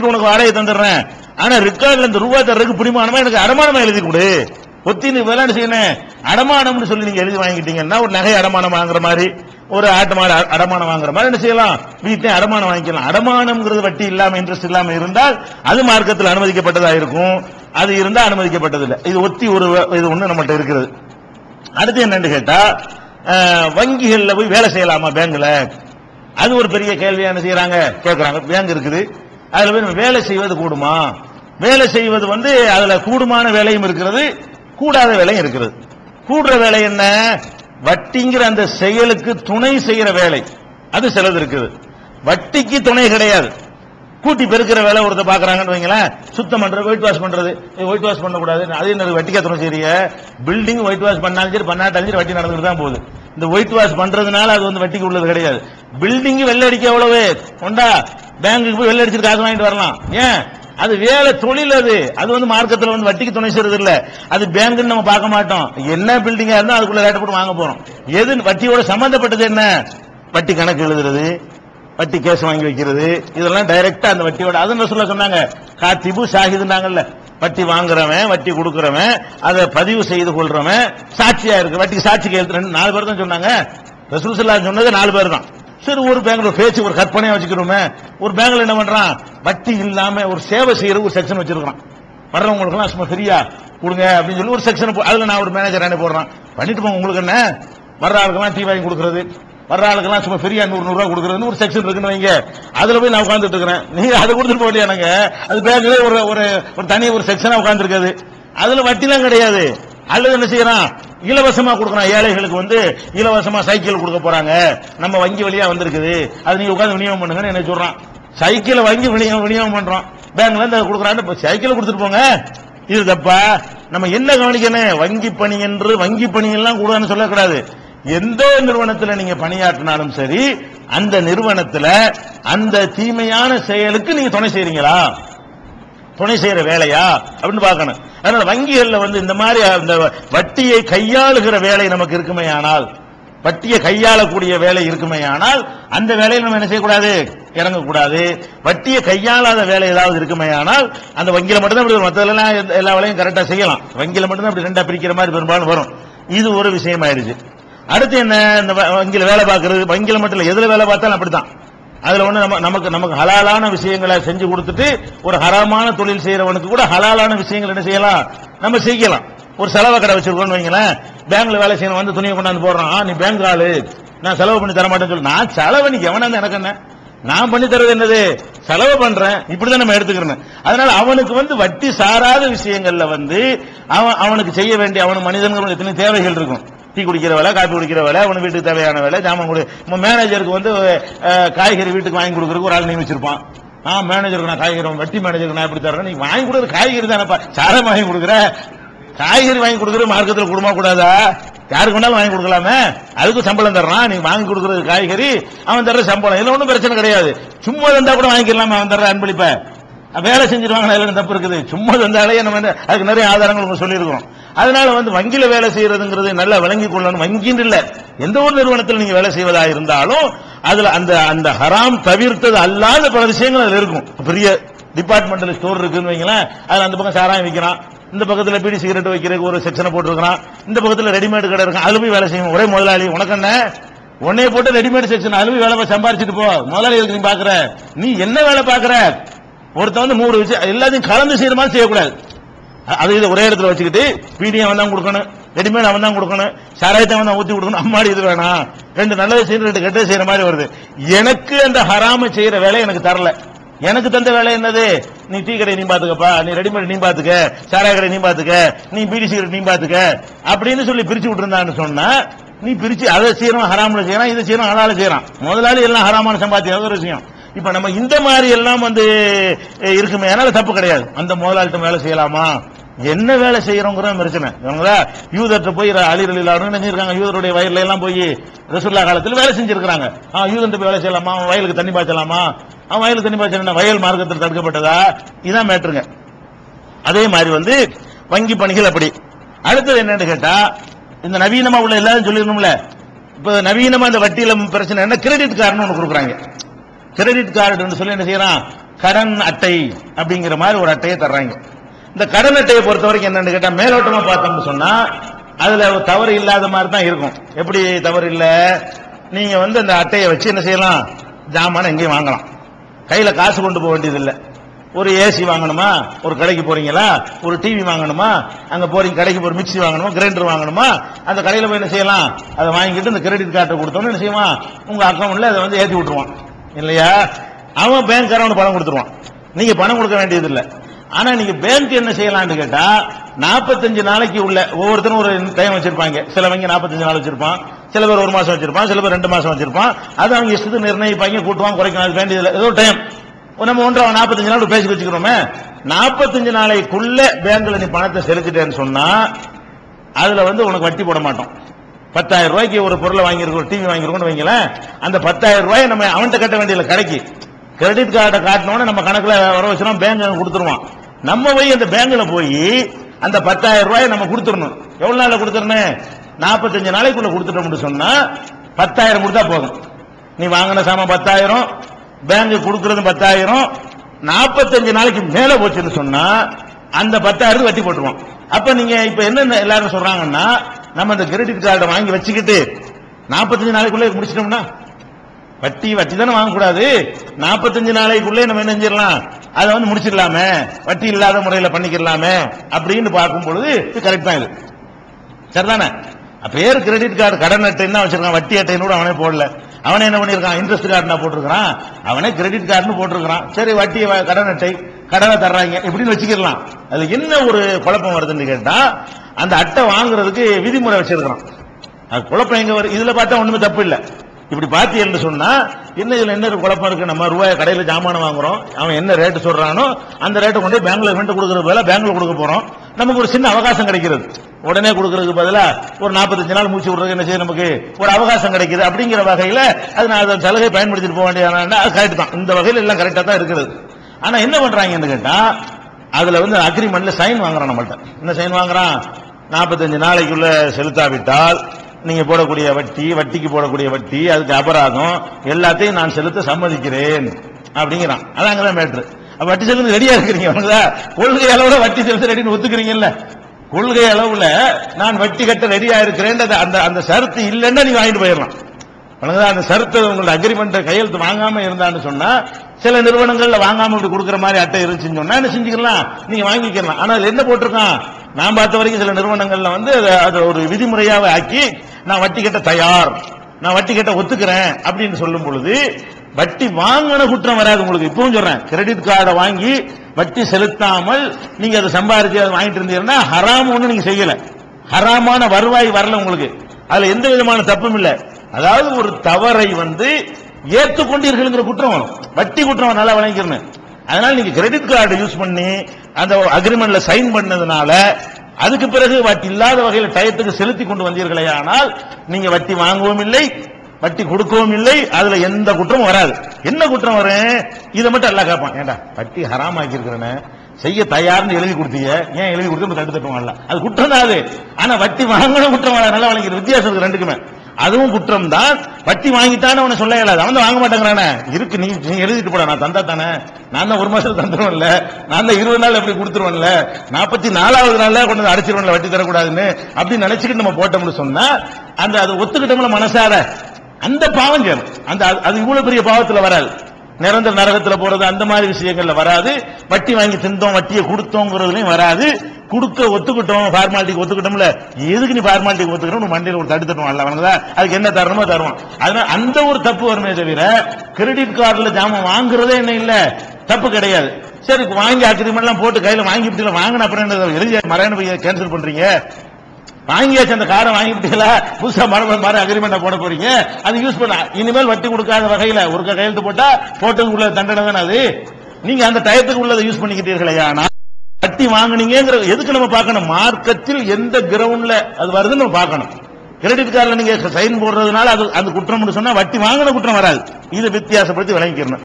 கொடுத்துட்டு உனக்கு வாடகை தந்துடுறேன். ஆனா ரெக்கார்ட்ல இந்த ரூபா தர்றதுக்கு பிடிமானமா எனக்கு அடமானமா எழுதி கொடு. ஒத்தி நீ விளையாண்டு செய்யணும். அடமானம்னு சொல்லி நீங்க எழுதி வாங்கிட்டீங்கன்னா ஒரு நகை அடமானம் வாங்குற மாதிரி? ஒரு ஆட்டு மாடு அடமானம் வாங்குற மாதிரி என்ன செய்யலாம்? வீட்டையும் அடமானம் வாங்கிக்கலாம். அடமானம்ங்கிறது வட்டி இல்லாம இன்ட்ரெஸ்ட் இல்லாம இருந்தால் அது மார்க்கத்தில் அனுமதிக்கப்பட்டதா இருக்கும். அது இருந்தா அனுமதிக்கப்பட்டது இல்லை இது ஒத்தி ஒரு இது ஒண்ணு நம்மகிட்ட இருக்கிறது அடுத்து என்னன்னு கேட்டா அஹ், வங்கிகள்ல போய் வேலை செய்யலாமா பேங்க்ல அது ஒரு பெரிய கேள்வி என்ன செய்யறாங்க? கேட்கறாங்க பேங்க் இருக்குது. அதுல போய் நம்ம வேலை செய்வது கூடுமா? வேலை செய்வது வந்து அதுல கூடுமான வேலையும் இருக்கிறது கூடாத வேலையும் இருக்கிறது. கூடுற வேலை என்ன? வட்டிங்கிற அந்த செயலுக்கு துணை செய்யற வேலை. அது சிலது இருக்குது. வட்டிக்கு துணை கிடையாது. கூட்டி பெருக்கிற வேலை ஒருத்தர் பாக்குறாங்கன்னு வைங்களேன் சுத்தம் பண்றது ஒயிட் வாஷ் பண்றது. ஒயிட் வாஷ் பண்ணக்கூடாது. அது என்ன வட்டிக்க துணை செய்றீங்க பில்டிங் ஒயிட் வாஷ் பண்ணாலும் சரி பண்ணாட்டாலும் சரி வட்டி நடந்துட்டு தான் போகுது. இந்த ஒயிட் வாஷ் பண்றதுனால அது வந்து வட்டிக்கு உள்ளது கிடையாது. பில்டிங் வெள்ளை அடிக்க எவ்வளவு? கொண்டா பேங்குக்கு போய் வெள்ளை அடிச்சிட்டு காசு வாங்கிட்டு வரலாம். ஏன்? அது வேலை தொழில் அது. அது வந்து மார்க்கத்தில் வந்து வட்டிக்கு துணை செய்யறது இல்ல அது பேங்க்னு நம்ம பார்க்க மாட்டோம். என்ன பில்டிங்கா இருந்தாலும் அதுக்குள்ள ரேட்டை போட்டு வாங்க போறோம். எது வட்டியோட சம்பந்தப்பட்டது என்ன? வட்டி கணக்கு எழுதுறது வட்டி கேஸ் வாங்கி வைக்கிறது இதெல்லாம் டைரக்டா அந்த வட்டியோட அது சொல்ல சொன்னாங்க. காத்திபு ஷாஹிதுனாங்கல்ல வட்டி வாங்குறவன் வட்டி கொடுக்கறவன் அதை பதிவு செய்து கொள்றவன் சாட்சியா இருக்கு. வட்டிக்கு சாட்சி கேள்வி ரெண்டு நாலு பேர் தான் சொன்னாங்க. ரசூசல்லா சொன்னது நாலு பேர் தான். சரி ஒரு பேங்க்ல பேச்சு ஒரு கற்பனையா வச்சுக்கிறோமே. ஒரு பேங்க்ல என்ன பண்றான்? வட்டி இல்லாம ஒரு சேவை செய்யற ஒரு செக்ஷன் வச்சிருக்கான் வர்றவங்களுக்கு எல்லாம் சும்மா ஃப்ரீயா கொடுங்க அப்படின்னு சொல்லி ஒரு செக்ஷன் அதுல நான் ஒரு மேனேஜர் என்ன போடுறான் பண்ணிட்டு போங்க. உங்களுக்கு என்ன? வர்ற ஆளுக்கெல்லாம் டீ வாங்கி கொடுக்கறது? வர்ற ஆளுக்கெல்லாம் சும்மா ஃப்ரீயா நூறு நூறு கொடுக்குறதுன்னு ஒரு செக்ஷன் இருக்குன்னு வைங்க. அதுல போய் நான் உட்காந்துட்டு இருக்கிறேன். நீங்க அதை கொடுத்துட்டு போக எனக்கு? அது பேங்க்ல ஒரு ஒரு ஒரு தனி ஒரு செக்ஷனா உட்காந்துருக்காது அதுல வட்டிலாம் கிடையாது. அல்லது என்ன செய்யறான்? இலவசமா கொடுக்கறான். ஏழைகளுக்கு வந்து இலவசமா சைக்கிள் கொடுக்க போறாங்க. நம்ம வங்கி வழியா வந்திருக்குது. அது நீங்க உட்காந்து விநியோகம் பண்ணுங்கன்னு என்ன சொல்றான். சைக்கிளை வாங்கி விநியோகம் விநியோகம் பண்றோம் பேங்க்ல இருந்து கொடுக்குறான்னு சைக்கிளை கொடுத்துட்டு போங்க. இது தப்பா? நம்ம என்ன கவனிக்கணும்? வங்கி பணி என்று வங்கி பணி எல்லாம் கூடாதுன்னு சொல்லக்கூடாது. எந்த நிறுவனத்துல நீங்க பணியாற்றினாலும் சரி அந்த நிறுவனத்துல அந்த தீமையான செயலுக்கு நீங்க துணை செய்றீங்களா? துணை செய்யற வேலையா? அப்படின்னு பார்க்கணும். அதனால வங்கிகள்ல வந்து இந்த மாதிரி அந்த வட்டியை கையாளுகிற வேலை நமக்கு இருக்குமே ஆனால் வட்டியை கையாளக்கூடிய வேலை இருக்குமே ஆனால் அந்த வேலையை நம்ம என்ன செய்யக்கூடாது? இறங்கக்கூடாது. வட்டியை கையாளாத வேலை ஏதாவது இருக்குமே ஆனால் அந்த வங்கியில மட்டும்தான் இப்படி வரும். எல்லா வேலையும் கரெக்டா செய்யலாம். வங்கியில மட்டும்தான் இப்படி ரெண்டா பிரிக்கிற மாதிரி பெரும்பாலும் வரும். இது ஒரு விஷயம் ஆயிடுச்சு அடுத்து என்ன இந்த வ- வேலை பார்க்கறது வங்கியில் மட்டும் இல்லை எதுல வேலை பார்த்தாலும் அப்படித்தான். அதுல ஒண்ணு நம்ம நமக்கு நமக்கு ஹலாலான விஷயங்களை செஞ்சு கொடுத்துட்டு ஒரு ஹராமான தொழில் செய்யறவனுக்கு கூட ஹலாலான விஷயங்கள் என்ன செய்யலாம்? நம்ம செய்யலாம் ஒரு செலவு கடை வச்சிருக்கோம்னு வைங்களேன். பேங்க்ல வேலை செய்யணும் வந்து துணியை கொண்டாந்து போடுறான். நீ பேங்க் ஆளு. நான் செலவு பண்ணி தர மாட்டேன்னு சொல்லி. நான் செலவு நீ எவனா இருந்தா எனக்கு என்ன? நான் பண்ணி தரது என்னது? செலவு பண்றேன். இப்படிதான் நம்ம எடுத்துக்கிறேன் அதனால அவனுக்கு வந்து வட்டி சாராத விஷயங்கள்ல வந்து அவன் அவனுக்கு செய்ய வேண்டிய அவனுக்கு மனிதனுக்கு எத்தனை தேவைகள் இருக்கும். டீ குடிக்கிற வேலை காப்பி குடிக்கிற வேலை அவனுக்கு வீட்டுக்கு தேவையான வேலை ஜாமான் கொடு. மேனேஜருக்கு வந்து காய்கறி வீட்டுக்கு வாங்கி கொடுக்கறதுக்கு ஒரு ஆள் நியமிச்சிருப்பான் நான் மேனேஜருக்கு நான் காய்கறி வட்டி மேனேஜருக்கு நான் எப்படி தரேன் நீ வாங்கி கொடுக்குறது காய்கறி தானேப்பா. சாரம் வாங்கி கொடுக்குற. காய்கறி வாங்கி கொடுக்குற மார்க்கத்தில் கொடுமா கூடாதா? யாருக்கு வேணாலும் வாங்கி கொடுக்கலாமே. அதுக்கு சம்பளம் தர்றான். நீ வாங்கி கொடுக்குறது காய்கறி அவன் தர்ற சம்பளம். இல்லை ஒன்றும் பிரச்சனை கிடையாது. சும்மா இருந்தால் கூட வாங்கிக்கலாமே அவன் தர்ற அன்பளிப்பை. வேலை செஞ்சிருவாங்க அதுல தப்பு இருக்குது. சும்மா தந்தாலே நம்ம வந்து அதுக்கு நிறைய ஆதாரங்கள் உங்களுக்கு சொல்லியிருக்கிறோம். அதனால வந்து வங்கியில வேலை செய்யறதுங்கிறது நல்லா விளங்கி கொள்ளணும். வங்கின்னு இல்ல. எந்த ஒரு நிறுவனத்தில் நீங்க வேலை செய்வதா இருந்தாலும் அதுல அந்த அந்த ஹராம் தவிர்த்தது அல்லாத பல விஷயங்கள் அதுல இருக்கும். பெரிய டிபார்ட்மெண்டல் ஸ்டோர் இருக்குன்னு வைங்களேன். அதுல அந்த பக்கம் சாராயம் விற்கிறான் இந்த பக்கத்துல பீடி சிகரெட் வைக்கிறதுக்கு ஒரு செக்ஷனை போட்டுருக்கான் இந்த பக்கத்துல ரெடிமேட் கடை இருக்கும் அதுல போய் வேலை செய்யும் ஒரே முதலாளி உனக்கு என்ன? உன்னைய போட்டு ரெடிமேட் செக்ஷன் அதுல போய் வேலை சம்பாரிச்சிட்டு போ. முதலாளி எதுக்கு நீ பாக்குற. நீ என்ன வேலை பாக்குற? ஒருத்தன் வந்து மூணு விஷயம் எல்லாத்தையும் கலந்து செய்யற மாதிரி செய்யக்கூடாது. அது இதை ஒரே இடத்துல வச்சுக்கிட்டு பீடியை அவன் தான் கொடுக்கணும் ரெடிமேட் அவன் தான் கொடுக்கணும் சாராயத்தை அவன் தான் ஊற்றி கொடுக்கணும் அம்மாடி இது வேணாம். ரெண்டு நல்லது செய்யணும் ரெண்டு கெட்டது செய்யற மாதிரி வருது. எனக்கு அந்த ஹராம செய்யற வேலை எனக்கு தரல. எனக்கு தந்த வேலை என்னது? நீ டீ கடை நீ பாத்துக்கப்பா நீ ரெடிமேட் நீ பாத்துக்க சாராய கடை நீ பாத்துக்க நீ பீடி சிகரெட் நீ பாத்துக்க அப்படின்னு சொல்லி பிரிச்சு விட்டுருந்தான்னு சொன்னா நீ பிரிச்சு அதை செய்யறோம் ஹராமில் செய்யறான் இதை செய்யறோம் ஹலால செய்யறான் முதலாளி எல்லாம் ஹராமான சம்பாத்தியம் ஒரு விஷயம். இப்ப நம்ம இந்த மாதிரி எல்லாம் வந்து இருக்குமே. அதனால தப்பு கிடையாது. அந்த முதலாளிட்ட வேலை செய்யலாமா? என்ன வேலை செய்யறோங்கிற பிரச்சனை. இவங்களா யூதர்கிட்ட போய் அலிரல் நினைச்சிருக்காங்க யூதருடைய வயல்ல எல்லாம் போய் ரசுல்லா காலத்தில் வேலை செஞ்சிருக்காங்க ஆ யூதன் போய் வேலை செய்யலாமா? அவன் வயலுக்கு தண்ணி பாய்ச்சலாமா? அவன் வயலுக்கு தண்ணி பாய்ச்சல வயல் மார்க்கத்தில் தடுக்கப்பட்டதா? இதான் மேட்ருங்க. அதே மாதிரி வந்து வங்கி பணிகள் அப்படி. அடுத்தது என்னன்னு கேட்டா இந்த நவீனமா உள்ள எல்லாரும் சொல்லிடணும்ல இப்ப நவீனமா இந்த வட்டியில பிரச்சனை என்ன? கிரெடிட் கார்டுன்னு ஒன்று கொடுக்குறாங்க. கிரெடிட் கார்டுன்னு சொல்லி என்ன செய்யறான்? கடன் அட்டை அப்படிங்கிற மாதிரி ஒரு அட்டையை தர்றாங்க. இந்த கடன் அட்டையை பொறுத்த வரைக்கும் என்னன்னு கேட்டா மேலோட்டமா பார்த்தோம்னு சொன்னா அதுல தவறு இல்லாத மாதிரி தான் இருக்கும். எப்படி தவறு இல்ல? நீங்க வந்து அந்த அட்டையை வச்சு என்ன செய்யலாம்? ஜாமான் எங்கேயும் வாங்கலாம். கையில காசு கொண்டு போக வேண்டியது இல்லை. ஒரு ஏசி வாங்கணுமா? ஒரு கடைக்கு போறீங்களா? ஒரு டிவி வாங்கணுமா? அங்க போறீங்க கடைக்கு போற மிக்ஸி வாங்கணுமா? கிரைண்டர் வாங்கணுமா? அந்த கடையில போய் என்ன செய்யலாம்? அதை வாங்கிட்டு இந்த கிரெடிட் கார்டை கொடுத்தோம்னு என்ன செய்வான்? உங்க அக்கௌண்ட்ல அதை வந்து ஏற்றி விட்டுருவான். இல்லையா? அவன் பேங்க்காரன் பணம் கொடுத்துருவான். நீங்க பணம் கொடுக்க வேண்டியது இல்லை ஆனா நீங்க பேங்க் என்ன செய்யலாம்னு கேட்டா 45 நாளைக்கு உள்ள ஒவ்வொருத்தரும் ஒரு டைம் வச்சிருப்பாங்க. சிலவங்க 45 நாள் வச்சிருப்பான். சில பேர் ஒரு மாசம் வச்சிருப்பான். சில பேர் ரெண்டு மாசம் வச்சிருப்பான். அது அவங்க இஷ்டத்துக்கு நிர்ணயிப்பாங்க கூட்டுவாங்க குறைக்கலாம் அது வேண்டியதில்லை. ஏதோ டைம் நம்ம ஒன்றரை 45 நாள் பேசி வச்சுக்கிறோமே. 45 நாளைக்குள்ள பேங்க்ல நீ பணத்தை செலுத்திட்டேன்னு சொன்னா அதுல வந்து உனக்கு வட்டி போட மாட்டோம். பத்தாயிரம் ரூபாய்க்கு ஒரு பொருளை வாங்கியிருக்கோம் டிவி வாங்கியிருக்கோம்னு வைங்களேன் அந்த பத்தாயிரம் ரூபாய் நம்ம அவன்கிட்ட கட்ட வேண்டியதில்லை கடைக்கு. கிரெடிட் கார்டை காட்டினோன்னு நம்ம கணக்குல வர வச்சுனா பேங்க் கொடுத்துருவான். நம்ம போய் அந்த பேங்க்ல போய் அந்த பத்தாயிரம் ரூபாய் நம்ம கொடுத்துடணும். எவ்வளவு நாள்ல கொடுத்துடணும்? நாற்பத்தஞ்சு நாளைக்குள்ள கொடுத்துட்டோம்னு சொன்னா பத்தாயிரம் கொடுத்தா போதும். நீ வாங்கின சாமான் பத்தாயிரம் பேங்க் கொடுக்கறது பத்தாயிரம் நாற்பத்தஞ்சு நாளைக்கு மேல போச்சுன்னு சொன்னா அந்த பத்தாயிரத்துக்கு வட்டி போட்டுருவோம் அப்ப நீங்க இப்ப என்ன எல்லாரும் சொல்றாங்கன்னா நம்ம அந்த கிரெடிட் கார்டை வாங்கி வச்சுக்கிட்டு நாற்பத்தஞ்சு நாளைக்குள்ளே முடிச்சிட்டோம்னா வட்டி வட்டி தானே வாங்கக்கூடாது. நாற்பத்தஞ்சு நாளைக்குள்ளே நம்ம என்ன செஞ்சிடலாம்? அதை வந்து முடிச்சிடலாமே. வட்டி இல்லாத முறையில் பண்ணிக்கிறலாமே அப்படின்னு பார்க்கும் பொழுது இது கரெக்ட் தான் இது. சரிதானே? பேர் கிரெடிட் கார்டு கடன் அட்டை என்ன வச்சிருக்கான். வட்டி அட்டைன்னு கூட அவனே போடல. அவனை என்ன பண்ணிருக்கான்? இன்ட்ரெஸ்ட் கார்டுனா போட்டிருக்கான் அவனே கிரெடிட் கார்டுன்னு போட்டிருக்கிறான். சரி வட்டி கடன் அட்டை கடனை தர்றாங்க. இப்படின்னு வச்சுக்கலாம் அது என்ன ஒரு குழப்பம் வருதுன்னு கேட்டா அந்த அட்டை வாங்குறதுக்கு விதிமுறை வச்சிருக்கிறான். அது குழப்பம் எங்க வரும் இதுல பார்த்தா ஒண்ணுமே தப்பு இல்லை. இப்படி பாத்தீங்கன்னு சொன்னா என்ன இதுல என்ன ஒரு குழப்பம் இருக்கு? நம்ம ரூபாய் கடையில ஜாமான் வாங்குறோம். அவன் என்ன ரேட்டு சொல்றானோ அந்த ரேட்டை கொண்டு பேங்க்ல ரெண்ட் கொடுக்கறது போல பேங்க்ல கொடுக்க போறோம். நமக்கு ஒரு சின்ன அவகாசம் கிடைக்கிறது. உடனே கொடுக்கறதுக்கு பதிலா ஒரு 45 நாள் மூச்சு விடுறது என்ன செய்ய நமக்கு? ஒரு அவகாசம் கிடைக்குது. அப்படிங்கிற வகையில அது நான் அதை சலுகை பயன்படுத்திட்டு போக வேண்டியது அது கரெக்ட் தான். இந்த வகையில் எல்லாம் கரெக்டா தான் இருக்கிறது. ஆனா என்ன பண்றாங்கன்னு கேட்டா அதுல வந்து அக்ரிமெண்ட்ல சைன் வாங்குறான் நம்மள்கிட்ட என்ன சைன் வாங்குறான்? 45 நாளைக்குள்ள செலுத்தாவிட்டால் நீங்க போடக்கூடிய வட்டி வட்டிக்கு போடக்கூடிய வட்டி அதுக்கு அபராதம் எல்லாத்தையும் நான் செலுத்த சம்மதிக்கிறேன் அப்படிங்கிறான். அதான் அங்கதான் மேட்ரு வட்டி செலுத்த ரெடியா இருக்கிறீங்க. கொள்கை அளவுல வட்டி செலுத்த ரெடின்னு ஒத்துக்கிறீங்கல்ல. கொள்கை அளவுல நான் வட்டி கட்ட ரெடியா இருக்கிறேன் அந்த அந்த சருத்து இல்லைன்னா நீங்க வாங்கிட்டு போயிடலாம். அந்த சருத்து உங்களோட அக்ரிமெண்ட் கையெழுத்து வாங்காம இருந்தான்னு சொன்னா சில நிறுவனங்கள்ல வாங்காம இப்படி கொடுக்குற மாதிரி அட்டை இருந்துச்சுன்னு சொன்னா என்ன செஞ்சுக்கலாம்? நீங்க வாங்கிக்கலாம் ஆனா அதுல என்ன போட்டிருக்கான்? நான் பார்த்த வரைக்கும் சில நிறுவனங்கள்ல வந்து அதை- அதை ஒரு விதிமுறையாக ஆக்கி நான் வட்டி கட்ட தயார் நான் வட்டி கட்ட ஒத்துக்கிறேன் அப்படின்னு சொல்லும் பொழுது வட்டி வாங்கின குற்றம் வராது உங்களுக்கு. இப்பவும் சொல்றேன். கிரெடிட் கார்டை வாங்கி வட்டி செலுத்தாமல் நீங்க அதை சம்பாதிச்சு அதை வாங்கிட்டு இருந்தீங்கன்னா ஹராம் ஒன்று நீங்க செய்யல. ஹராமான வருவாய் வரல உங்களுக்கு. அதுல எந்த விதமான தப்பும் இல்லை. அதாவது ஒரு தவறை வந்து ஏற்றுக்கொண்டீர்கள் குற்றம் வரும். வட்டி குற்றம் நல்லா வழங்கிக்கிறேன் அதனால நீங்க கிரெடிட் கார்டு யூஸ் பண்ணி அந்த அக்ரிமெண்ட்ல சைன் பண்ணதுனால அதுக்கு பிறகு வட்டி இல்லாத வகையில் டயத்துக்கு செலுத்தி கொண்டு வந்தீர்களே ஆனால் நீங்க வட்டி வாங்கவும் இல்லை வட்டி கொடுக்கவும் இல்லை அதுல எந்த குற்றமும் வராது. என்ன குற்றம் வரும் இதை மட்டும் எல்லாம் கேட்பான் ஏண்டா வட்டி ஹராமாக்கி இருக்கிறேன்னு செய்ய தயார்னு எழுதி கொடுத்தீங்க. ஏன் எழுதி கொடுத்து தட்டு தட்டுவாங்கல்ல அது குற்றம் தான் அது. ஆனா வட்டி வாங்கின குற்றம் வராது. நல்லா வழங்கிற வித்தியாசம் இருக்கு ரெண்டுக்குமே. அதுவும் குற்றம் தான். வட்டி வாங்கிட்டான்னு அவனை சொல்ல இயலாது. அவன் வாங்க மாட்டேங்கிறானே. இருக்கு நீ நீ எழுதிட்டு போட. நான் தந்தா தானே. நான் தான் ஒரு மாசத்துல தந்துருவேன்ல. நான் தான் இருபது நாள் எப்படி கொடுத்துருவேன்ல? நாற்பத்தி நாலாவது நாள்ல கொண்டு வந்து அடிச்சிருவேன்ல வட்டி தரக்கூடாதுன்னு. அப்படின்னு நினைச்சுக்கிட்டு நம்ம போட்டோம்னு சொன்னா அந்த அது ஒத்துக்கிட்டோம்ல மனசார அந்த பாவம் சேரும் அந்த அது- அது இவ்வளவு பெரிய பாவத்தில் வராது. நிரந்தர நரகத்தில் போறது அந்த மாதிரி விஷயங்கள்ல வராது. வட்டி வாங்கி தின்றோம் வட்டியை கொடுத்தோங்கிறதுலையும் வராது. கொடுக்க ஒத்துக்கிட்டோம் ஃபார்மாலிட்டிக்கு ஒத்துக்கிட்டோம்ல. எதுக்கு நீ ஃபார்மாலிட்டிக்கு ஒத்துக்கிறோம் மண்டியில் ஒரு தடுத்துட்டோம் அல்ல அவனுக்கு அதுக்கு என்ன தரணுமோ தருவான். அதனால அந்த ஒரு தப்பு வருமே தவிர கிரெடிட் கார்டில் ஜாமான் வாங்குறதே என்ன இல்ல? தப்பு கிடையாது. சரி வாங்கி அக்ரிமெண்ட் எல்லாம் போட்டு கையில வாங்கிவிட்டு வாங்கின அப்புறம் என்ன எழுதி மறையான கேன்சல் பண்றீங்க. வாங்கியாச்சு அந்த காரை வாங்கிட்டீங்களா புதுசா மரபு மாதிரி அக்ரிமெண்ட் போட போறீங்க. அது யூஸ் பண்ண இனிமேல் வட்டி கொடுக்காத வகையில ஒரு கையெழுத்து போட்டா போட்டதுக்கு உள்ள தண்டனை தானே அது? நீங்க அந்த டயத்துக்கு உள்ளதை யூஸ் பண்ணிக்கிட்டீர்களே ஆனா வட்டி வாங்கினீங்கிற எதுக்கு நம்ம பார்க்கணும்? மார்க்கத்தில் எந்த கிரவுண்ட்ல அது வருதுன்னு நம்ம பார்க்கணும். கிரெடிட் கார்டில் நீங்க சைன் போடுறதுனால அது அந்த குற்றம் சொன்னா வட்டி வாங்கின குற்றம் வராது. இதை வித்தியாசப்படுத்தி விளங்கிக்கிறணும்